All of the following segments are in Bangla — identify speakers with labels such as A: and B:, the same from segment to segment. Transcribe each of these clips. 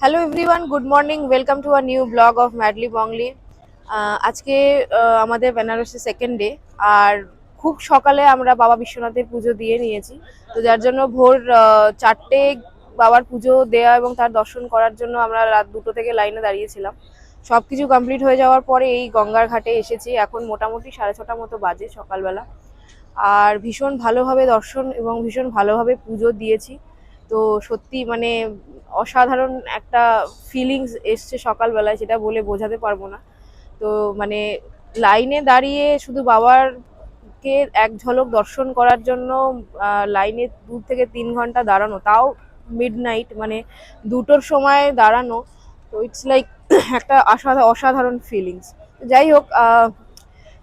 A: Hello everyone good morning welcome to a new blog of Madly Bongly আজকে আহ, আমাদের বেনারসি সেকেন্ড ডে আর খুব সকালে আমরা বাবা বিশ্বনাথের পুজো দিয়ে নিয়েছি। তো যার জন্য ভোর চারটে বাবার পুজো দেওয়া এবং তার দর্শন করার জন্য আমরা রাত দুটো থেকে লাইনে দাঁড়িয়েছিলাম। সব কিছু কমপ্লিট হয়ে যাওয়ার পরে এই গঙ্গার ঘাটে এসেছি। এখন মোটামুটি সাড়ে ছটা মতো বাজে সকালবেলা। আর ভীষণ ভালোভাবে দর্শন এবং ভীষণ ভালোভাবে পুজো দিয়েছি। তো সত্যি মানে অসাধারণ একটা ফিলিংস এসছে সকালবেলায়, সেটা বলে বোঝাতে পারব না। তো মানে লাইনে দাঁড়িয়ে শুধু বাবার কে এক ঝলক দর্শন করার জন্য লাইনে দু থেকে তিন ঘণ্টা দাঁড়ানো। তাও মিড নাইট মানে দুটোর সময় দাঁড়ানো। তো ইটস লাইক একটা অসাধা- অসাধারণ ফিলিংস যাই হোক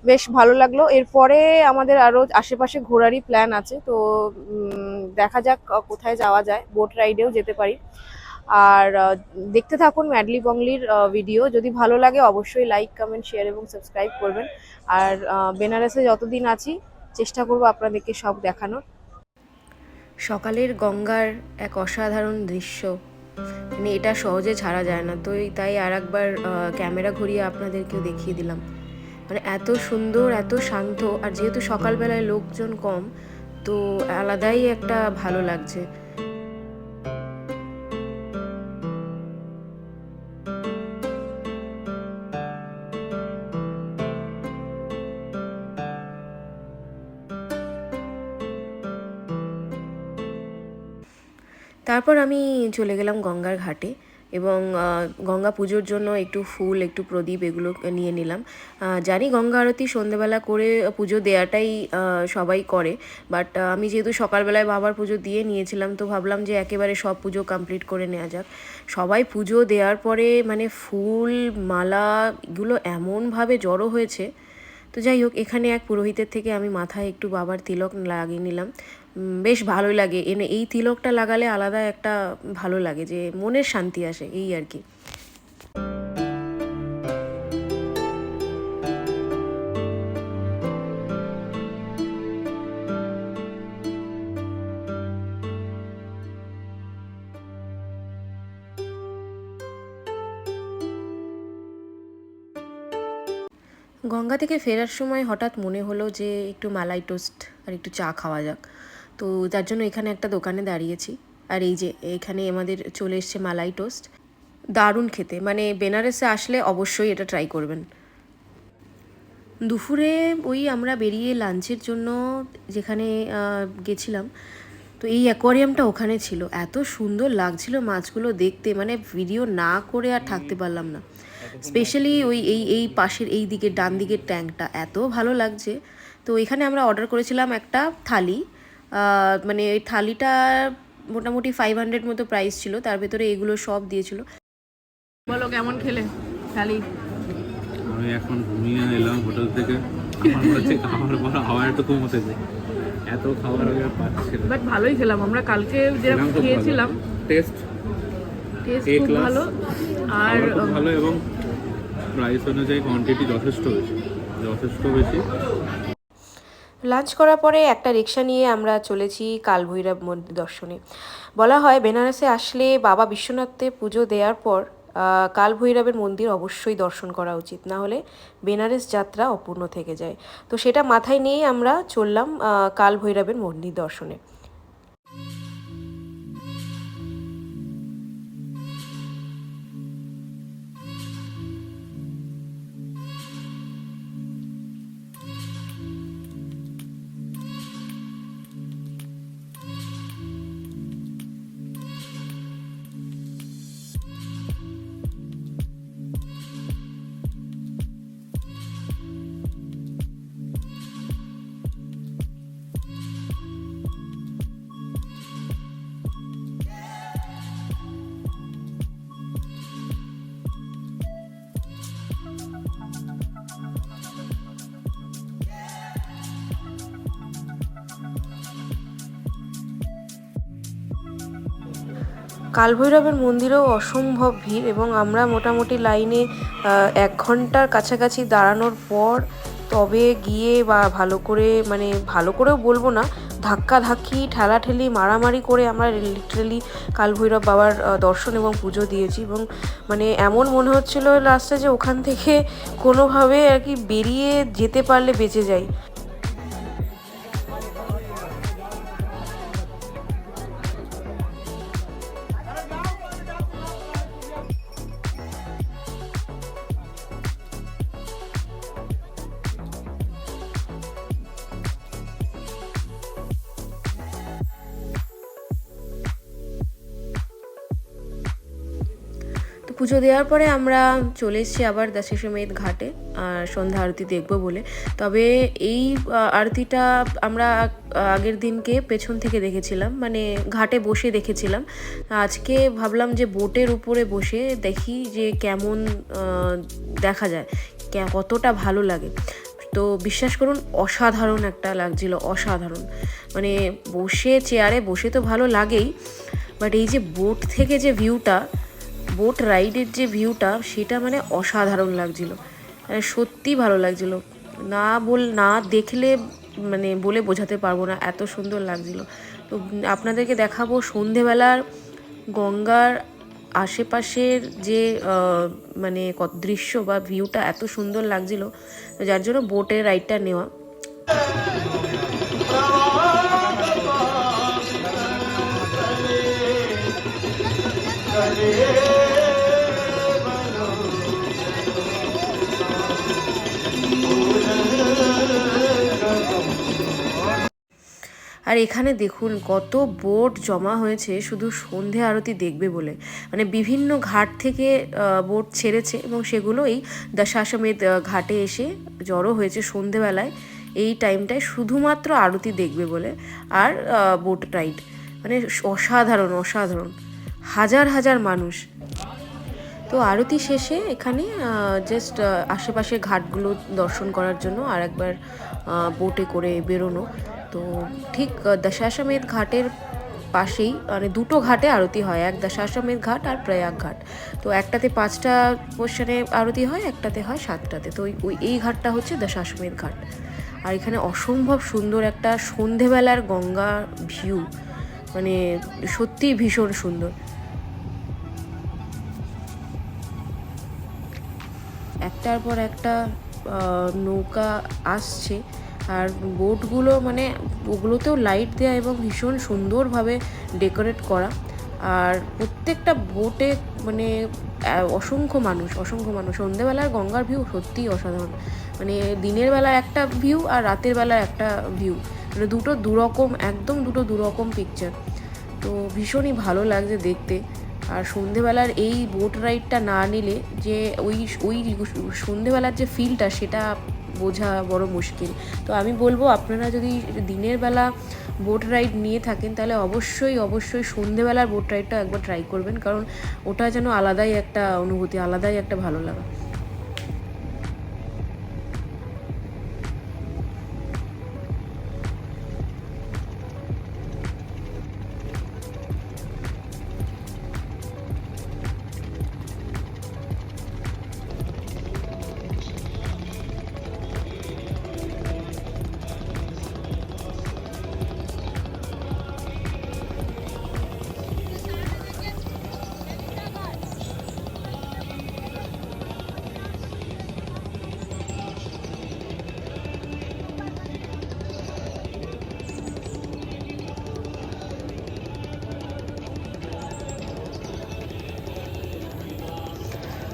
A: বেশ ভালো লাগল। এরপরে আমাদের আরও আশেপাশে ঘোরারই প্ল্যান আছে। তো দেখা যাক কোথায় যাওয়া যায়। বোট রাইডেও যেতে পারি। আর দেখতে থাকুন ম্যাডলি বংলির ভিডিও যদি ভালো লাগে, অবশ্যই লাইক কমেন্ট শেয়ার এবং সাবস্ক্রাইব করবেন। আর বেনারসে যতদিন আছি, চেষ্টা করব আপনাদেরকে সব দেখানোর। সকালের গঙ্গার এক অসাধারণ দৃশ্য। মানে এটা সহজে ছাড়া যায় না। তো তাই আর একবার ক্যামেরা ঘুরিয়ে আপনাদেরকেও দেখিয়ে দিলাম। মানে এত সুন্দর, এত শান্ত। আর যেহেতু সকালবেলায় লোকজন কম, তো আলাদাই একটা ভালো লাগছে। তারপর আমি চলে গেলাম গঙ্গার ঘাটে এবং গঙ্গা পুজোর জন্য একটু ফুল, একটু প্রদীপ এগুলো নিয়ে নিলাম। জানি গঙ্গা আরতি সন্ধেবেলা করে পুজো দেওয়াটাই সবাই করে, বাট আমি যেহেতু সকালবেলায় বাবার পুজো দিয়ে নিয়েছিলাম, তো ভাবলাম যে একেবারে সব পুজো কমপ্লিট করে নেওয়া যাক। সবাই পুজো দেওয়ার পরে মানে ফুল, মালা এগুলো এমনভাবে জড়ো হয়েছে, তো যাই হোক, এখানে এক পুরোহিতের থেকে আমি মাথায় একটু বাবার তিলক লাগিয়ে নিলাম। বেশ ভালোই লাগে। এনে এই তিলকটা লাগালে আলাদা একটা ভালো লাগে যে মনের শান্তি আসে, এই আর কি। গঙ্গা থেকে ফেরার সময় হঠাৎ মনে হলো যে একটু মালাই টোস্ট আর একটু চা খাওয়া যাক। তো তার জন্য এখানে একটা দোকানে দাঁড়িয়েছি। আর এই যে এখানে আমাদের চলে এসছে মালাই টোস্ট। দারুণ খেতে। মানে বেনারসে আসলে অবশ্যই এটা ট্রাই করবেন। দুপুরে ওই আমরা বেরিয়ে লাঞ্চের জন্য যেখানে গেছিলাম, তো এই অ্যাকোয়ারিয়ামটা ওখানে ছিল। এত সুন্দর লাগছিল মাছগুলো দেখতে। মানে ভিডিও না করে আর থাকতে পারলাম না। স্পেশালি ওই, এই এই পাশের, এই দিকের, ডান দিকের ট্যাঙ্কটা এত ভালো লাগছে। তো এখানে আমরা অর্ডার করেছিলাম একটা থালি। মানে ওই থালিটা মোটামুটি ফাইভ হান্ড্রেড মতো প্রাইস ছিল তার ভেতরে এগুলো সব দিয়েছিল। বলো কেমন খেলে থালি?
B: আমি এখন ঘুমিয়ে এলাম হোটেল থেকে। আমার মনে হচ্ছে খাওয়ার পর আবার একটু কমতেছে এত খাবার আমি আর পাচ্ছি
A: বাট ভালোই খেলাম আমরা কালকে যেরকম খেয়েছিলাম
B: টেস্ট
A: টেস্ট খুব ভালো। আর
B: ভালো এবং প্রাইস অনুযায়ী কোয়ান্টিটি যথেষ্ট বেশি। যথেষ্ট বেশি।
A: লাঞ্চ করার পরে একটা রিক্সা নিয়ে আমরা চলেছি কালভৈরব মন্দির দর্শনে। বলা হয় বেনারসে আসলে বাবা বিশ্বনাথে পুজো দেওয়ার পর কালভৈরবের মন্দির অবশ্যই দর্শন করা উচিত, না হলে বেনারস যাত্রা অপূর্ণ থেকে যায়। তো সেটা মাথায় নিয়েই আমরা চললাম কালভৈরবের মন্দির দর্শনে। কালভৈরবের মন্দিরেও অসম্ভব ভিড় এবং আমরা মোটামুটি লাইনে এক ঘণ্টার কাছাকাছি দাঁড়ানোর পর তবে গিয়ে বা ভালো করে মানে ভালো করেও বলব না, ধাক্কা ধাক্কি, ঠেলাঠেলি, মারামারি করে আমরা লিটারেলি কালভৈরব বাবার দর্শন এবং পুজো দিয়েছি এবং মানে এমন মনে হচ্ছিল লাস্টে যে ওখান থেকে কোনোভাবে আর কি বেরিয়ে যেতে পারলে বেঁচে যাই। পুজো দেওয়ার পরে আমরা চলে এসেছি আবার দশমেধ ঘাটে, আর সন্ধ্যা আরতি দেখব বলে। তবে এই আরতিটা আমরা আগের দিনকে পেছন থেকে দেখেছিলাম মানে ঘাটে বসে দেখেছিলাম। আজকে ভাবলাম যে বোটের উপরে বসে দেখি যে কেমন দেখা যায় কতটা ভালো লাগে। তো বিশ্বাস করুন, অসাধারণ একটা লাগছিল, অসাধারণ। মানে বসে, চেয়ারে বসে তো ভালো লাগেই, বাট এই যে বোট থেকে যে ভিউটা বোট রাইডের যে ভিউটা সেটা মানে অসাধারণ লাগছিল। মানে সত্যি ভালো লাগছিল। না বল, না দেখলে মানে বলে বোঝাতে পারব না, এত সুন্দর লাগছিল। তো আপনাদেরকে দেখাবো সন্ধেবেলার গঙ্গার আশেপাশের যে মানে দৃশ্য বা ভিউটা এত সুন্দর লাগছিল, যার জন্য বোটের রাইডটা নেওয়া। আর এখানে দেখুন কত বোট জমা হয়েছে, শুধু সন্ধে আরতি দেখবে বলে। মানে বিভিন্ন ঘাট থেকে বোট ছেড়েছে এবং সেগুলো এই দশাশ্বমেধ ঘাটে এসে জড়ো হয়েছে সন্ধেবেলায়। এই টাইমটায় শুধুমাত্র আরতি দেখবে বলে আর বোট রাইড। মানে অসাধারণ অসাধারণ। হাজার হাজার মানুষ। তো আরতি শেষে এখানে জাস্ট আশেপাশের ঘাটগুলো দর্শন করার জন্য আর একবার বোটে করে বেরোনো। তো ঠিক দশাশ্বমেধ ঘাটের পাশেই মানে দুটো ঘাটে আরতি হয়, এক দশাশ্বমেধ ঘাট আর প্রয়াগ ঘাট। তো একটাতে পাঁচটা পোর্শনে আরতি হয়, একটাতে হয় সাতটাতে। তো ওই- এই ঘাটটা হচ্ছে দশাশ্বমেধ ঘাট। আর এখানে অসম্ভব সুন্দর একটা সন্ধেবেলার গঙ্গা ভিউ মানে সত্যিই ভীষণ সুন্দর। একটার পর একটা নৌকা আসছে। আর বোটগুলো মানে ওগুলোতেও লাইট দেওয়া এবং ভীষণ সুন্দরভাবে ডেকোরেট করা। আর প্রত্যেকটা বোটে মানে অসংখ্য মানুষ অসংখ্য মানুষ। সন্ধেবেলার গঙ্গার ভিউ সত্যিই অসাধারণ। মানে দিনের বেলা একটা ভিউ আর রাতের বেলা একটা ভিউ মানে দুটো দুরকম, একদম দুটো দুরকম পিকচার তো ভীষণই ভালো লাগছে দেখতে। আর সন্ধেবেলার এই বোট রাইডটা না নিলে যে ওই ওই সন্ধেবেলার যে ফিলটা সেটা বোঝা বড় মুশকিল। তো আমি বলব, আপনারা যদি দিনের বেলা বোট রাইড নিয়ে থাকেন, তাহলে অবশ্যই অবশ্যই সন্ধেবেলার বোট রাইডটা একবার ট্রাই করবেন, কারণ ওটা যেন আলাদাই একটা অনুভূতি, আলাদাই একটা ভালো লাগা।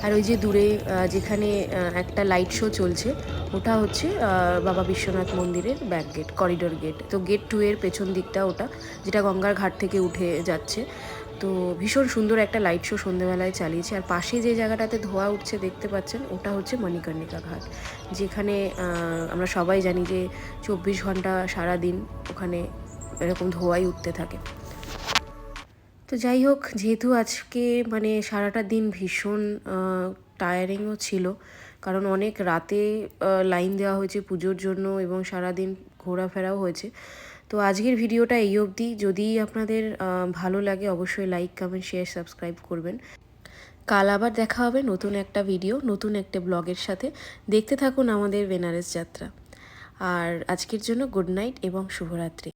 A: আর ওই যে দূরে যেখানে একটা লাইট শো চলছে, ওটা হচ্ছে বাবা বিশ্বনাথ মন্দিরের ব্যাক গেট করিডোর গেট তো গেট টু এর পেছন দিকটা ওটা, যেটা গঙ্গার ঘাট থেকে উঠে যাচ্ছে। তো ভীষণ সুন্দর একটা লাইট শো সন্ধ্যেবেলায় চালিয়েছে। আর পাশে যে জায়গাটাতে ধোয়া উঠছে দেখতে পাচ্ছেন, ওটা হচ্ছে মণিকর্ণিকা ঘাট। যেখানে আমরা সবাই জানি যে চব্বিশ ঘণ্টা সারা দিন ওখানে এরকম ধোঁয়াই উঠতে থাকে। তো যাই হোক, যেহেতু আজকে মানে সারাটা দিন ভীষণ টায়ারিংও ছিল, কারণ অনেক রাতে লাইন দেওয়া হয়েছে পুজোর জন্য এবং সারাদিন ঘোরাফেরাও হয়েছে। তো আজকের ভিডিওটা এই অবধি। যদি আপনাদের ভালো লাগে অবশ্যই লাইক কমেন্ট শেয়ার সাবস্ক্রাইব করবেন। কাল আবার দেখা হবে নতুন একটা ভিডিও নতুন একটা ব্লগের সাথে। দেখতে থাকুন আমাদের বেনারস যাত্রা। আর আজকের জন্য গুড নাইট এবং শুভরাত্রি।